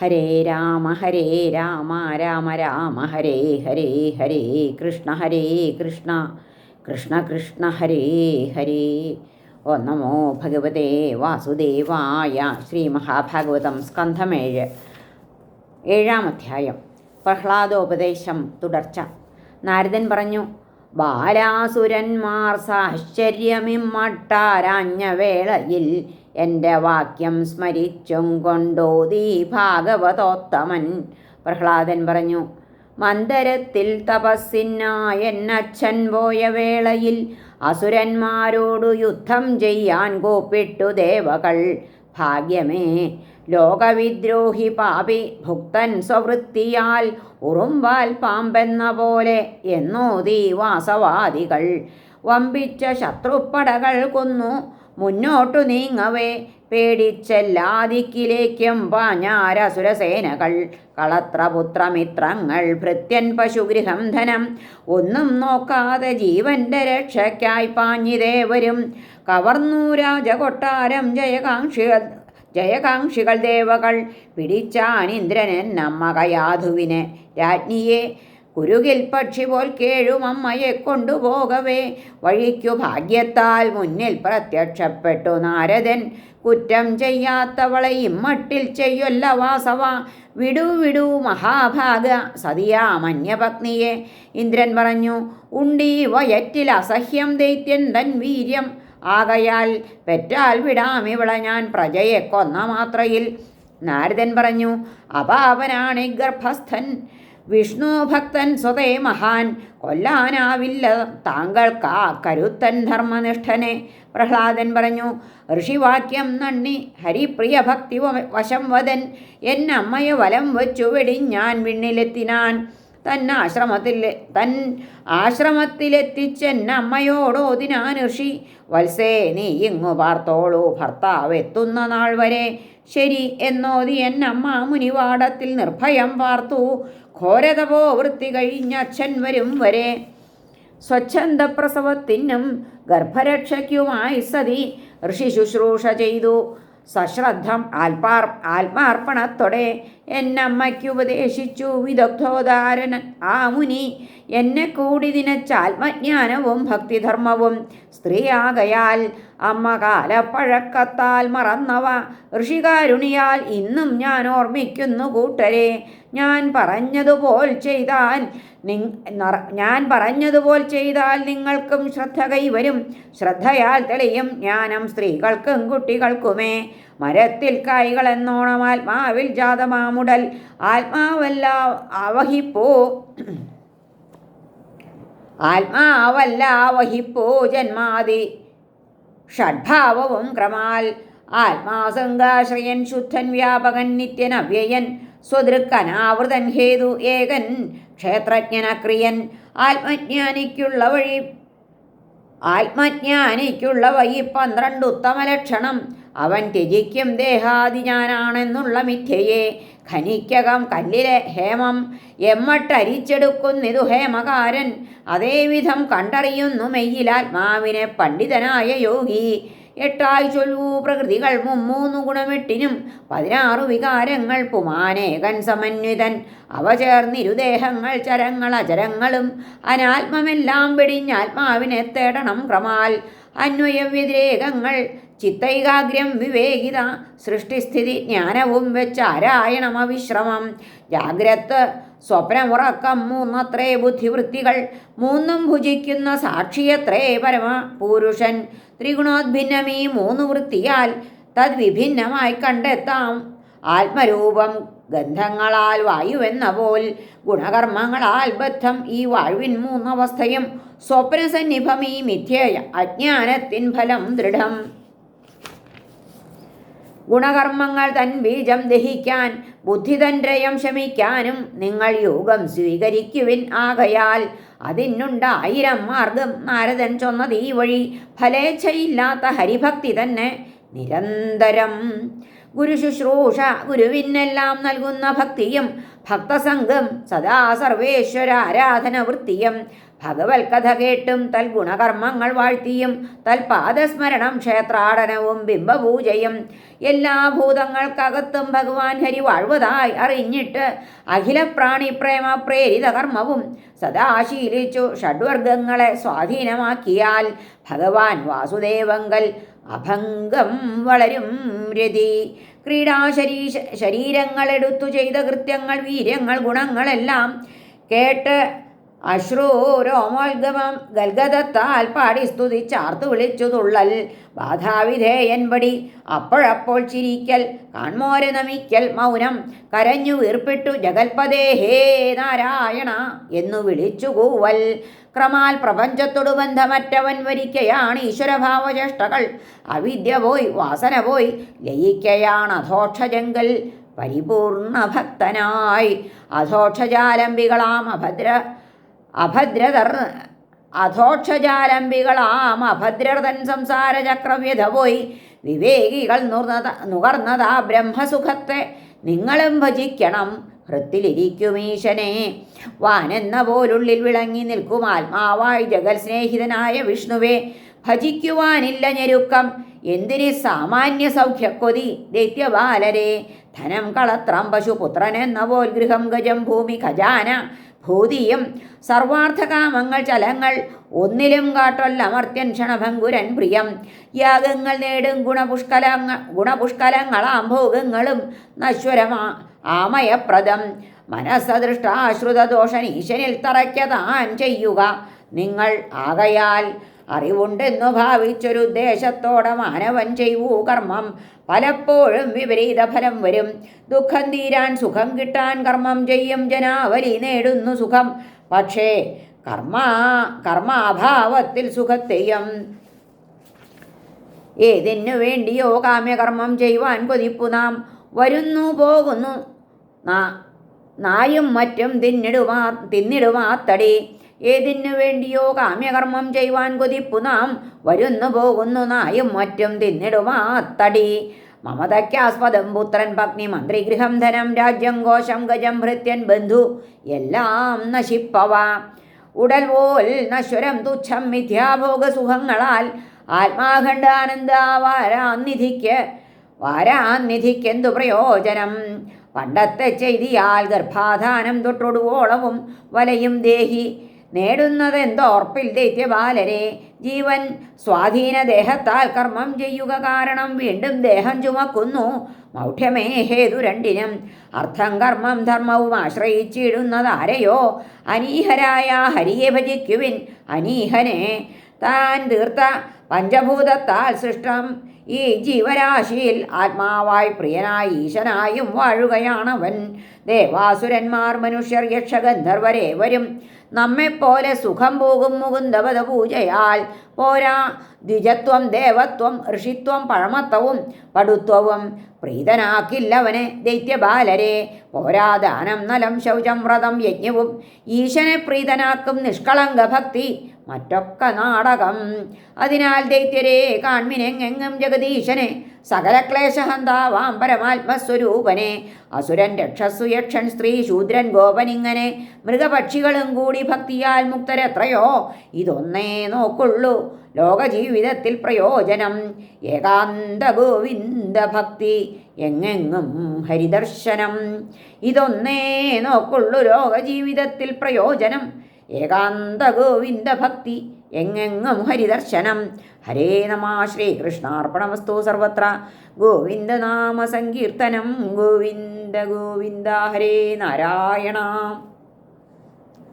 ഹരേ രാമ ഹരേ രാമ രാമ രാമ ഹരേ ഹരേ ഹരേ കൃഷ്ണ ഹരേ കൃഷ്ണ കൃഷ്ണ കൃഷ്ണ ഹരേ ഹരേ. ഓ നമോ ഭഗവതേ വാസുദേവായ ശ്രീ മഹാഭാഗവതം സ്കന്ധമേഴ്. ഏഴാം അധ്യായം. പ്രഹ്ലാദോപദേശം തുടർച്ച. നാരദൻ പറഞ്ഞു ബാലാസുരന്മാർ സാശ്ചര്യമിമ്മട്ടാരാഞ്ഞ വേളയിൽ എന്റെ വാക്യം സ്മരിച്ചും കൊണ്ടോതീ ഭാഗവതോത്തമൻ. പ്രഹ്ലാദൻ പറഞ്ഞു മന്ദരത്തിൽ തപസ്സിനായെന്നച്ഛൻ പോയ വേളയിൽ അസുരന്മാരോടു യുദ്ധം ചെയ്യാൻ കോപ്പിട്ടു ദേവകൾ. ഭാഗ്യമേ ലോകവിദ്രോഹി പാപി ഭുക്തൻ സ്വവൃത്തിയാൽ ഉറുമ്പാൽ പാമ്പെന്ന പോലെ എന്നോതി വാസവാദികൾ. വമ്പിച്ച ശത്രുപ്പടകൾ കൊന്നു. മുന്നോട്ടു നീങ്ങവേ. പേടിച്ചെല്ലാദിക്കിലേക്കും പാഞ്ഞാരസുരസേനകൾ കളത്രപുത്രമിത്രങ്ങൾ ഭൃത്യൻ പശുഗൃഹം ധനം. ഒന്നും നോക്കാതെ ജീവന്റെ രക്ഷയ്ക്കായി പാഞ്ഞിതേവരും കവർന്നു രാജകൊട്ടാരം ജയകാംക്ഷികൾ ജയകാംക്ഷികൾ ദേവകൾ. പിടിച്ചാൻ ഇന്ദ്രനൻ നമ്മകയാധുവിനെ രാജ്ഞിയെ കുരുകിൽ പക്ഷി പോൽ കേഴും അമ്മയെ കൊണ്ടുപോകവേ. വഴിക്കു ഭാഗ്യത്താൽ മുന്നിൽ പ്രത്യക്ഷപ്പെട്ടു നാരദൻ. കുറ്റം ചെയ്യാത്തവളെ ഇമ്മട്ടിൽ ചെയ്യൊല്ല വാസവ. വിടു വിടു മഹാഭാഗ സതിയാമന്യപത്നിയെ ഇന്ദ്രൻ പറഞ്ഞു ഉണ്ടി വയറ്റിൽ അസഹ്യം ദൈത്യൻ തൻ വീര്യം. ആകയാൽ പെറ്റാൽ വിടാം ഇവളെ ഞാൻ പ്രജയെ കൊന്ന മാത്രയിൽ. നാരദൻ പറഞ്ഞു അപാവനാണ് ഗർഭസ്ഥൻ. വിഷ്ണു ഭക്തൻ സ്വതേ മഹാൻ. കൊല്ലാനാവില്ല താങ്കൾക്ക് ആ കരുത്തൻ ധർമ്മനിഷ്ഠനെ. പ്രഹ്ലാദൻ പറഞ്ഞു ഋഷിവാക്യം നണ്ണി ഹരിപ്രിയ ഭക്തി വശം വദൻ എന്നമ്മയെ വലം വച്ചു വെടിഞ്ഞാൻ വിണ്ണിലെത്തിനാൻ. തൻ തന്നാശ്രമത്തിൽ തൻ ആശ്രമത്തിലെത്തിച്ചെന്നമ്മയോടോതിനാൻ ഋഷി. വത്സേ നീ ഇങ്ങു പാർത്തോളൂ. ഭർത്താവ് എത്തുന്ന നാൾ വരെ ശരി എന്നോതി എന്നമ്മ മുനിവാടത്തിൽ നിർഭയം പാർത്തു ഘോരതപോ വൃത്തി കഴിഞ്ഞ അച്ഛൻ വരും വരെ. സ്വച്ഛന്ത പ്രസവത്തിനും ഗർഭരക്ഷയ്ക്കുമായി സതി ഋഷി ശുശ്രൂഷ ചെയ്തു. സശ്രദ്ധം ആത്മാർ ആത്മാർപ്പണത്തോടെ എന്നമ്മയ്ക്ക് ഉപദേശിച്ചു. വിദഗ്ധോദാരൻ ആ മുനി എന്നെ കൂടി ദിനച്ചാത്മജ്ഞാനവും ഭക്തിധർമ്മവും സ്ത്രീയാകയാൽ അമ്മ കാലപ്പഴക്കത്താൽ മറന്നവ. ഋഷികാരുണിയാൽ ഇന്നും ഞാൻ ഓർമ്മിക്കുന്നു കൂട്ടരെ. ഞാൻ പറഞ്ഞതുപോൽ ചെയ്താൽ ഞാൻ പറഞ്ഞതുപോൽ ചെയ്താൽ നിങ്ങൾക്കും ശ്രദ്ധ കൈവരും. ശ്രദ്ധയാൽ തെളിയും ജ്ഞാനം സ്ത്രീകൾക്കും കുട്ടികൾക്കുമേ. മരത്തിൽ കായ്കൾ എന്നോണം ആത്മാവിൽ ജാതമാമുടൽ. ആത്മാവല്ല അവഹിപ്പോ ആത്മാവല്ല വഹിപ്പോ ജന്മാതി ഷഡ്ഭാവവും ക്രമാൽ. ആത്മാസംഗാശ്രയൻ ശുദ്ധൻ വ്യാപകൻ നിത്യൻ അവ്യയൻ സ്വദൃക്കനാവൃതൻ ഹേതു ഏകൻ ക്ഷേത്രജ്ഞനക്രിയൻ. ആത്മജ്ഞാനിക്കുള്ള വഴി ആത്മജ്ഞാനിക്കുള്ള വഴി പന്ത്രണ്ട് ഉത്തമ ലക്ഷണം അവൻ ത്യജിക്കും ദേഹാദി ഞാനാണെന്നുള്ള മിഥ്യയെ. ഖനിക്കകം കല്ലിലെ ഹേമം എമ്മട്ടരിച്ചെടുക്കുന്നിതു ഹേമകാരൻ. അതേവിധം കണ്ടറിയുന്നു മെയ്യിലാത്മാവിനെ പണ്ഡിതനായ യോഗി. എട്ടായി ചൊല്ലൂ പ്രകൃതികൾ മുമ്മൂന്നു ഗുണമെട്ടിനും പതിനാറു വികാരങ്ങൾ പുമാനേകൻ സമന്വിതൻ. അവ ചേർന്നിരുദേഹങ്ങൾ ചരങ്ങൾ അചരങ്ങളും അനാത്മമെല്ലാം വെടിഞ്ഞാത്മാവിനെ തേടണം ക്രമാൽ. അന്വയവ്യതിരേകങ്ങൾ ചിത്തൈകാഗ്ര്യം വിവേകിത സൃഷ്ടിസ്ഥിതി ജ്ഞാനവും വെച്ച് ആരായണം അവിശ്രമം. ജാഗ്രത് സ്വപ്നമുറക്കം മൂന്നത്രേ ബുദ്ധിവൃത്തികൾ മൂന്നും ഭുജിക്കുന്ന സാക്ഷിയത്രേ പരമ പുരുഷൻ ത്രിഗുണോദ്ഭിന്നമീ മൂന്ന് വൃത്തിയാൽ തദ്വിഭിന്നമായി കണ്ടെത്താം. ആത്മരൂപം ഗന്ധങ്ങളാൽ വായുവെന്ന പോൽ ഗുണകർമ്മങ്ങളാൽ ബദ്ധം ഈ വാഴ്വിൻ മൂന്നവസ്ഥയും സ്വപ്നസന്നിഭം ഈ മിഥ്യ അജ്ഞാനത്തിൻ ഫലം ദൃഢം. ഗുണകർമ്മങ്ങൾ തൻ ബീജം ദഹിക്കാൻ ബുദ്ധി തൻ ശമിക്കാനും നിങ്ങൾ യോഗം സ്വീകരിക്കുവിൻ ആകയാൽ. അതിനുണ്ടായിരം മാർഗം നാരദൻ ചൊന്നത് ഈ വഴി. ഫലേച്ഛയില്ലാത്ത ഹരിഭക്തി തന്നെ നിരന്തരം ഗുരുശുശ്രൂഷ ഗുരുവിനെല്ലാം നൽകുന്ന ഭക്തിയും ഭക്തസംഘം സദാ സർവേശ്വര ആരാധന വൃത്തിയും ഭഗവത് കഥ കേട്ടും തൽ ഗുണകർമ്മങ്ങൾ വാഴ്ത്തിയും തൽ പാദസ്മരണം ക്ഷേത്രാടനവും ബിംബപൂജയും എല്ലാ ഭൂതങ്ങൾക്കകത്തും ഭഗവാൻ ഹരി വാഴ്വതായി അറിഞ്ഞിട്ട് അഖിലപ്രാണി പ്രേമ പ്രേരിത കർമ്മവും സദാ ശീലിച്ചു ഷഡ്വർഗങ്ങളെ സ്വാധീനമാക്കിയാൽ ഭഗവാൻ വാസുദേവങ്കൽ അഭംഗം വളരും രതി. ക്രീഡാശരീ ശരീരങ്ങളെടുത്തു ചെയ്ത കൃത്യങ്ങൾ വീര്യങ്ങൾ ഗുണങ്ങളെല്ലാം കേട്ട് അശ്രു രോമോത്ഗമം ഗൽഗതത്താൽ പാടി സ്തുതി ചാർത്തു വിളിച്ചു തുള്ളൽ. ബാധാവിധേയൻപടി അപ്പോഴപ്പോൾ ചിരിക്കൽ കാൺമോരെ നമിക്കൽ മൗനം കരഞ്ഞു വീർപ്പിട്ടു ജഗൽപദേ ഹേ നാരായണ എന്നു വിളിച്ചു കൂവൽ. ക്രമാൽ പ്രപഞ്ചത്തോടു ബന്ധമറ്റവൻ വരിക്കയാണ് ഈശ്വരഭാവചേഷ്ടകൾ. അവിദ്യ പോയി വാസന പോയി ലയിക്കയാണ് അധോക്ഷജങ്കൽ പരിപൂർണ ഭക്തനായി അധോക്ഷജാലംബികളാം അഭദ്ര അഭദ്രതർ അധോക്ഷജാലംബികളാം. അഭദ്രതൻ സംസാരചക്രവ്യത പോയി വിവേകികൾ നുർന്നത നുകർന്നതാ ബ്രഹ്മസുഖത്തെ നിങ്ങളും ഭജിക്കണം. ഹൃത്തിലിരിക്കുമീശനെ. വാനെന്ന പോലുള്ളിൽ വിളങ്ങി നിൽക്കും ആത്മാവായി ജഗൽ സ്നേഹിതനായ വിഷ്ണുവേ. ഭജിക്കുവാനില്ല ഞെരുക്കം. എന്തിന് സാമാന്യ സൗഖ്യക്കൊതി? ദൈത്യബാലരെ. ധനം കളത്രം പശു പുത്രനെന്ന പോൽ ഗൃഹം ഗജം ഭൂമി ഖജാന. ഭൂതിയും സർവാർത്ഥകാമങ്ങൾ ചലങ്ങൾ ഒന്നിലും കാട്ടൊല്ലമർത്യൻ ക്ഷണഭങ്കുരൻ പ്രിയം. യാഗങ്ങൾ നേടും ഗുണപുഷ്കലങ്ങ ഗുണപുഷ്കലങ്ങളാം ഭോഗങ്ങളും നശ്വരമാ ആമയപ്രദം. മനസ്സദൃഷ്ടാശ്രുതദോഷനീശനിൽ തറയ്ക്കതാൻ തറയ്ക്ക താൻ ചെയ്യുക നിങ്ങൾ ആകയാൽ അറിവുണ്ടെന്നു ഭാവിച്ചൊരു ഉദ്ദേശത്തോടെ മാനവൻ ചെയ്യൂ കർമ്മം. പലപ്പോഴും വിപരീത ഫലം വരും. ദുഃഖം തീരാൻ സുഖം കിട്ടാൻ കർമ്മം ചെയ്യും. ജനാവലി നേടുന്നു സുഖം. പക്ഷേ കർമ്മ കർമാഭാവത്തിൽ സുഖത്തെയും ഏതിനു വേണ്ടിയോ കാമ്യകർമ്മം ചെയ്യുവാൻ കൊതിപ്പു നാം. വരുന്നു പോകുന്നു. നായും മറ്റും തിന്നിടുമാ തിന്നിടുമാത്തടി ഏതിനു വേണ്ടിയോ കാമ്യകർമ്മം ചെയ്യുവാൻ കൊതിപ്പു നാം. വരുന്നു പോകുന്നു നായും മറ്റും തിന്നിടുമാത്തടി മമതയ്ക്കാസ്പദം പുത്രൻ പത്നി മന്ത്രി ഗൃഹം ധനം രാജ്യം കോശം ഗജം ഭൃത്യൻ ബന്ധു എല്ലാം നശിപ്പവ. ഉടൽ പോൽ നശ്വരം തുച്ഛം മിഥ്യാഭോഗസുഖങ്ങളാൽ വാരാന്നിധിക്ക് വാരാന്നിധിക്കെന്തു പ്രയോജനം? പണ്ടത്തെ ചെയ്തിയാൽ ഗർഭാധാനം തൊട്ടൊടുവോളവും വലയും ദേഹി നേടുന്നതെന്തോർപ്പിൽ ദൈത്യബാലരെ ജീവൻ സ്വാധീന ദേഹത്താൽ കർമ്മം ചെയ്യുക കാരണം വീണ്ടും ദേഹം ചുമക്കുന്നു. മൗഢ്യമേ ഹേതു രണ്ടിനും. അർത്ഥം കർമ്മം ധർമ്മവും ആശ്രയിച്ചിടുന്നതാരെയോ? അനീഹരായ ഹരിയെ ഭജിക്കുവിൻ അനീഹനെ. താൻ തീർത്ത പഞ്ചഭൂതത്താൽ സൃഷ്ടം. ഈ ജീവരാശിയിൽ ആത്മാവായി പ്രിയനായി ഈശനായും വാഴുകയാണവൻ. ദേവാസുരന്മാർ മനുഷ്യർ യക്ഷഗന്ധർവരേവരും നമ്മെപ്പോലെ സുഖം പോകും മുകുന്ദപദ പൂജയാൽ. പോരാ. ദ്വിജത്വം ദേവത്വം ഋഷിത്വം പഴമത്വവും പടുത്വവും. പ്രീതനാക്കില്ലവനെ ദൈത്യബാലരെ. പോരാ. ദാനം നലം ശൗചം വ്രതം യജ്ഞവും. ഈശനെ പ്രീതനാക്കും നിഷ്കളങ്ക ഭക്തി. മറ്റൊക്കെ നാടകം. അതിനാൽ ദൈത്യരെ കാൺമിനെങ്ങെങ്ങും ജഗദീശനെ സകല ക്ലേശഹന്താവാം പരമാത്മസ്വരൂപനെ അസുരൻ രക്ഷസ്സു യക്ഷൻ സ്ത്രീ ശൂദ്രൻ ഗോപനിങ്ങനെ മൃഗപക്ഷികളും കൂടി ഭക്തിയാൽ മുക്തരെത്രയോ? ഇതൊന്നേ നോക്കുള്ളൂ. ലോകജീവിതത്തിൽ പ്രയോജനം. ഏകാന്ത ഗോവിന്ദ ഭക്തി. എങ്ങെങ്ങും ഹരിദർശനം. ഇതൊന്നേ നോക്കുള്ളൂ. ലോകജീവിതത്തിൽ പ്രയോജനം. ഏകാന്ത ഗോവിന്ദ ഭക്തി എങ്ങെങ്ങും ഹരിദർശനം. ഹരേ നമ ശ്രീകൃഷ്ണാർപ്പണമസ്തു സർവത്ര. ഗോവിന്ദനാമ സങ്കീർത്തനം. ഗോവിന്ദ ഗോവിന്ദ ഹരേ നാരായണ.